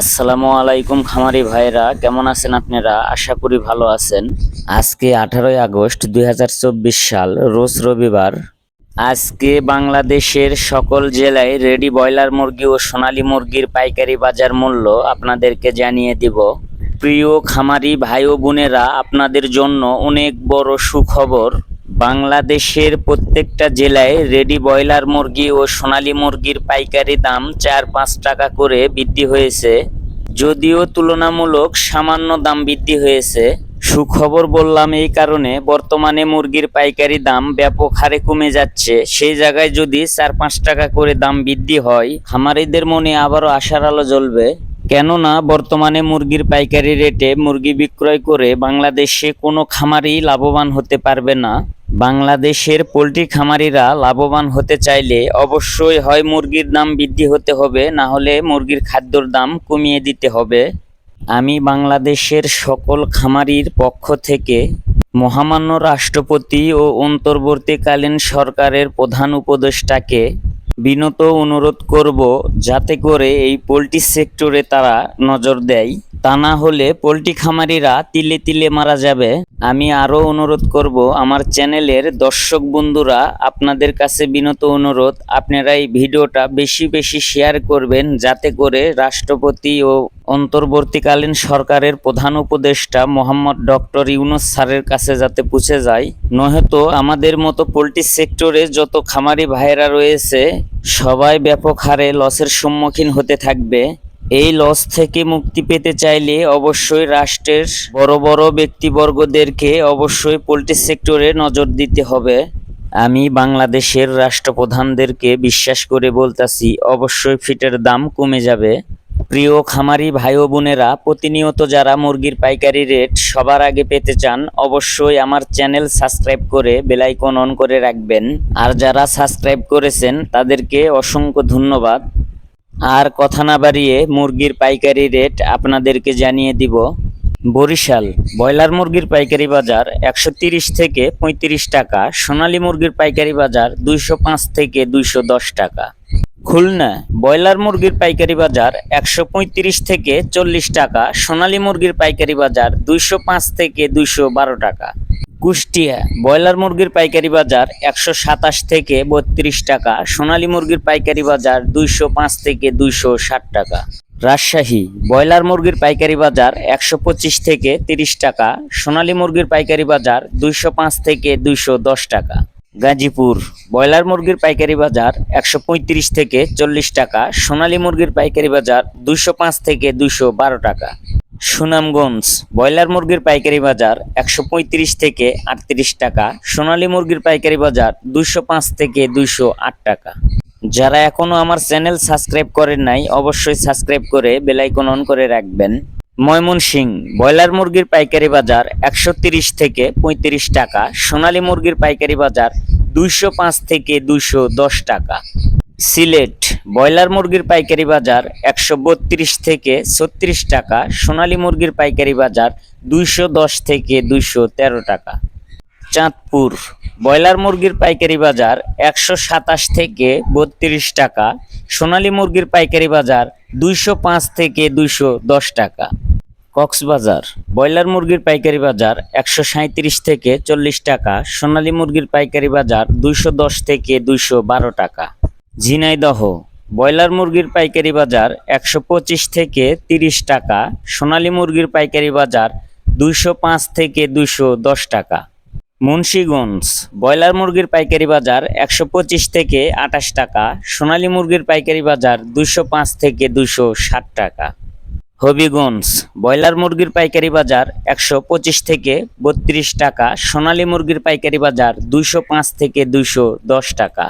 আসসালামু আলাইকুম খামারি ভাইরা কেমন আছেন আপনারা? আশা করি ভালো আছেন। আজকে আঠারোই আগস্ট দুই হাজার চব্বিশ সাল, রোজ রবিবার। আজকে বাংলাদেশের সকল জেলায় রেডি ব্রয়লার মুরগি ও সোনালী মুরগির পাইকারি বাজার মূল্য আপনাদেরকে জানিয়ে দিব। প্রিয় খামারি ভাই ও বোনেরা, আপনাদের জন্য অনেক বড় সুখবর। বাংলাদেশের প্রত্যেকটা জেলায় রেডি ব্রয়লার মুরগি ও সোনালী মুরগির পাইকারি দাম চার পাঁচ টাকা করে বৃদ্ধি হয়েছে, যদিও তুলনামূলক সামান্য দাম বৃদ্ধি হয়েছে। সুখবর বললাম এই কারণে বর্তমানে মুরগির পাইকারি দাম ব্যাপক হারে কমে যাচ্ছে। সেই জায়গায় যদি চার পাঁচ টাকা করে দাম বৃদ্ধি হয়, খামারিদের মনে আবারও আশার আলো জ্বলবে। কেননা বর্তমানে মুরগির পাইকারি রেটে মুরগি বিক্রয় করে বাংলাদেশে কোনো খামারই লাভবান হতে পারবে না। বাংলাদেশের পোলট্রি খামারিরা লাভবান হতে চাইলে অবশ্যই হয় মুরগির দাম বৃদ্ধি হতে হবে, না হলে মুরগির খাদ্যর দাম কমিয়ে দিতে হবে। আমি বাংলাদেশের সকল খামারির পক্ষ থেকে মহামান্য রাষ্ট্রপতি ও অন্তর্বর্তীকালীন সরকারের প্রধান উপদেষ্টাকে বিনত অনুরোধ করব যাতে করে এই পোলট্রি সেক্টরে তারা নজর দেয়। তা না হলে পোলট্রি খামারিরা তিলে তিলে মারা যাবে। আমি আরও অনুরোধ করব, আমার চ্যানেলের দর্শক বন্ধুরা, আপনাদের কাছে বিনত অনুরোধ, আপনারা এই ভিডিওটা বেশি বেশি শেয়ার করবেন, যাতে করে রাষ্ট্রপতি ও অন্তর্বর্তীকালীন সরকারের প্রধান উপদেষ্টা মোহাম্মদ ডক্টর ইউনুস স্যারের কাছে যাতে পৌঁছে যায়। নয়তো আমাদের মতো পোলট্রি সেক্টরে যত খামারি ভাইরা রয়েছে, সবাই ব্যাপক হারে লসের সম্মুখীন হতে থাকবে। এই লস থেকে মুক্তি পেতে চাইলে অবশ্যই রাষ্ট্রের বড় বড় ব্যক্তিবর্গদেরকে অবশ্যই পোলট্রি সেক্টরে নজর দিতে হবে। আমি বাংলাদেশের রাষ্ট্রপ্রধানদেরকে বিশ্বাস করে বলতাছি, অবশ্যই ফিটের দাম কমে যাবে। প্রিয় খামারি ভাই বোনেরা, প্রতিনিয়ত যারা মুরগির পাইকারি রেট সবার আগে পেতে চান, অবশ্যই আমার চ্যানেল সাবস্ক্রাইব করে বেলাইকন অন করে রাখবেন। আর যারা সাবস্ক্রাইব করেছেন, তাদেরকে অসংখ্য ধন্যবাদ। আর কথা না বাড়িয়ে মুরগির পাইকারি রেট আপনাদেরকে জানিয়ে দিব। বরিশাল, ব্রয়লার মুরগির পাইকারি বাজার একশো থেকে পঁয়ত্রিশ টাকা, সোনালী মুরগির পাইকারি বাজার দুইশো পাঁচ থেকে দুইশো দশ টাকা। খুলনা, ব্রয়লার মুরগির পাইকারি বাজার একশো পঁয়ত্রিশ থেকে চল্লিশ টাকা, সোনালী মুরগির পাইকারি বাজার দুইশো পাঁচ থেকে দুইশো বারো টাকা। কুষ্টিয়া। ব্রয়লার মুরগির পাইকারি বাজার একশো সাতাশ থেকে বত্রিশ টাকা, সোনালী মুরগির পাইকারি বাজার দুইশো পাঁচ থেকে দুইশো ষাট টাকা। রাজশাহী, ব্রয়লার মুরগির পাইকারি বাজার একশো পঁচিশ থেকে তিরিশ টাকা, সোনালী মুরগির পাইকারি বাজার দুইশো পাঁচ থেকে দুইশো দশ টাকা। গাজীপুর, ব্রয়লার মুরগির পাইকারি বাজার একশো পঁয়ত্রিশ থেকে চল্লিশ টাকা, সোনালী মুরগির পাইকারি বাজার দুইশো পাঁচ থেকে দুইশো বারো টাকা। সুনামগঞ্জ ব্রয়লার মুরগির পাইকারি বাজার একশো পঁয়ত্রিশ থেকে আটত্রিশ টাকা, সোনালী মুরগির পাইকারি বাজার দুইশো পাঁচ থেকে দুইশো আট টাকা। যারা এখনও আমার চ্যানেল সাবস্ক্রাইব করেন নাই, অবশ্যই সাবস্ক্রাইব করে বেলাইকন অন করে রাখবেন। ময়মনসিং ব্রয়লার মুরগির পাইকারি বাজার একশো থেকে পঁয়ত্রিশ টাকা, সোনালী মুরগির পাইকারি বাজার দুইশো পাঁচ থেকে দুইশো দশ টাকা। সিলেট ব্রয়লার মুরগির পাইকারি বাজার একশো বত্রিশ থেকে ছত্রিশ টাকা, সোনালী মুরগির পাইকারি বাজার দুইশো দশ থেকে দুইশো তেরো টাকা। চাঁদপুর, ব্রয়লার মুরগির পাইকারি বাজার একশো সাতাশ থেকে বত্রিশ টাকা, সোনালী মুরগির পাইকারি বাজার দুইশো পাঁচ থেকে দুইশো দশ টাকা। কক্সবাজার, ব্রয়লার মুরগির পাইকারি বাজার একশো সাঁত্রিশ থেকে চল্লিশ টাকা, সোনালী মুরগির পাইকারি বাজার দুইশো দশ থেকে দুইশো বারো টাকা। ঝিনাইদহ ব্রয়লার মুরগির পাইকারি বাজার একশো পঁচিশ থেকে তিরিশ টাকা, সোনালী মুরগির পাইকারি বাজার দুইশো পাঁচ থেকে দুইশো দশ টাকা। মুন্সীগঞ্জ, ব্রয়লার মুরগির পাইকারি বাজার একশো পঁচিশ থেকে আঠাশ টাকা, সোনালী মুরগির পাইকারি বাজার দুইশো পাঁচ থেকে দুইশো ষাট টাকা। হবিগঞ্জ, ব্রয়লার মুরগির পাইকারি বাজার একশো পঁচিশ থেকে বত্রিশ টাকা, সোনালী মুরগির পাইকারি বাজার দুইশো পাঁচ থেকে দুইশো দশ টাকা।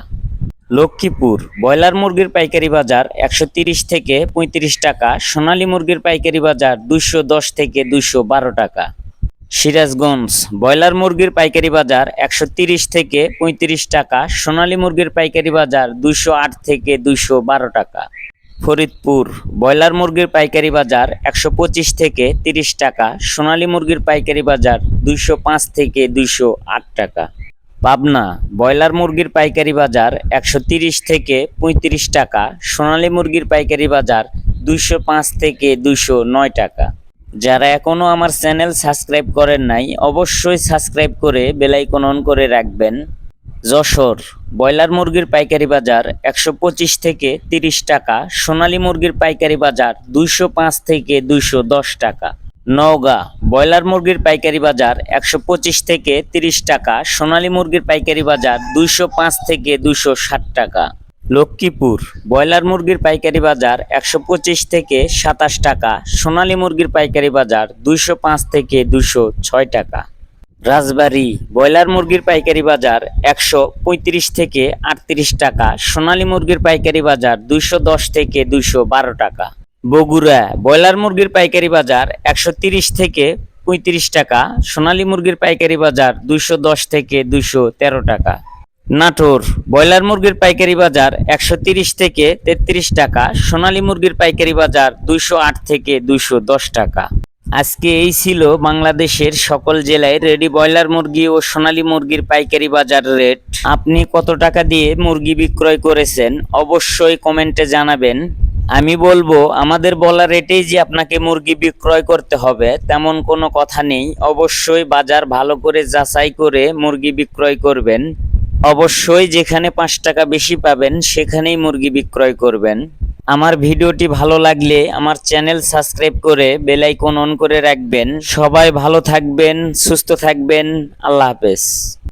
লক্ষ্মীপুর। ব্রয়লার মুরগির পাইকারি বাজার একশো থেকে পঁয়ত্রিশ টাকা, সোনালী মুরগির পাইকারি বাজার দশ থেকে বারো টাকা। সিরাজগঞ্জ, ব্রয়লার মুরগির পাইকারি বাজার একশো থেকে পঁয়ত্রিশ টাকা, সোনালী মুরগির পাইকারি বাজার আট থেকে বারো টাকা। ফরিদপুর, ব্রয়লার মুরগির পাইকারি বাজার একশো পঁচিশ থেকে তিরিশ টাকা, সোনালী মুরগির পাইকারি বাজার পাঁচ থেকে আট টাকা। পাবনা ব্রয়লার মুরগির পাইকারি বাজার একশো থেকে পঁয়ত্রিশ টাকা, সোনালী মুরগির পাইকারি বাজার দুইশো পাঁচ থেকে দুইশো নয় টাকা। যারা এখনও আমার চ্যানেল সাবস্ক্রাইব করেন নাই, অবশ্যই সাবস্ক্রাইব করে বেলাইকন অন করে রাখবেন। যশোর, ব্রয়লার মুরগির পাইকারি বাজার একশো পঁচিশ থেকে তিরিশ টাকা, সোনালী মুরগির পাইকারি বাজার দুইশো পাঁচ থেকে দুইশো দশ টাকা। নওগাঁ, ব্রয়লার মুরগির পাইকারি বাজার একশো পঁচিশ থেকে তিরিশ টাকা, সোনালী মুরগির পাইকারি বাজার দুইশো পাঁচ থেকে দুইশো ষাট টাকা। লক্ষ্মীপুর, ব্রয়লার মুরগির পাইকারি বাজার একশো পঁচিশ থেকে সাতাশ টাকা, সোনালী মুরগির পাইকারি বাজার দুইশো পাঁচ থেকে দুইশো ছয় টাকা। রাজবাড়ী, ব্রয়লার মুরগির পাইকারি বাজার একশো পঁয়ত্রিশ থেকে আটত্রিশ টাকা, সোনালী মুরগির পাইকারি বাজার দুইশো দশ থেকে দুইশো বারো টাকা। বগুড়া ব্রয়লার মুরগির পাইকারি বাজার একশো থেকে পঁয়ত্রিশ টাকা, সোনালী মুরগির পাইকারি বাজার দুইশো দশ থেকে দুইশো তেরো টাকা। নাটোর ব্রয়লার মুরগির পাইকারি বাজার একশো থেকে তেত্রিশ টাকা, সোনালী মুরগির পাইকারি বাজার দুইশো আট থেকে দুইশো দশ টাকা। আজকে এই ছিল বাংলাদেশের সকল জেলায় রেডি ব্রয়লার মুরগি ও সোনালী মুরগির পাইকারি বাজার রেট আপনি কত টাকা দিয়ে মুরগি বিক্রয় করেছেন, অবশ্যই কমেন্টে জানাবেন। আমি বলব, আমাদের বলা রেটেই যে আপনাকে মুরগি বিক্রয় করতে হবে, তেমন কোনো কথা নেই। অবশ্যই বাজার ভালো করে যাচাই করে মুরগি বিক্রয় করবেন। অবশ্যই যেখানে পাঁচ টাকা বেশি পাবেন, সেখানেই মুরগি বিক্রয় করবেন। আমার ভিডিওটি ভালো লাগলে আমার চ্যানেল সাবস্ক্রাইব করে বেল আইকন অন করে রাখবেন। সবাই ভালো থাকবেন, সুস্থ থাকবেন। আল্লাহ হাফেজ।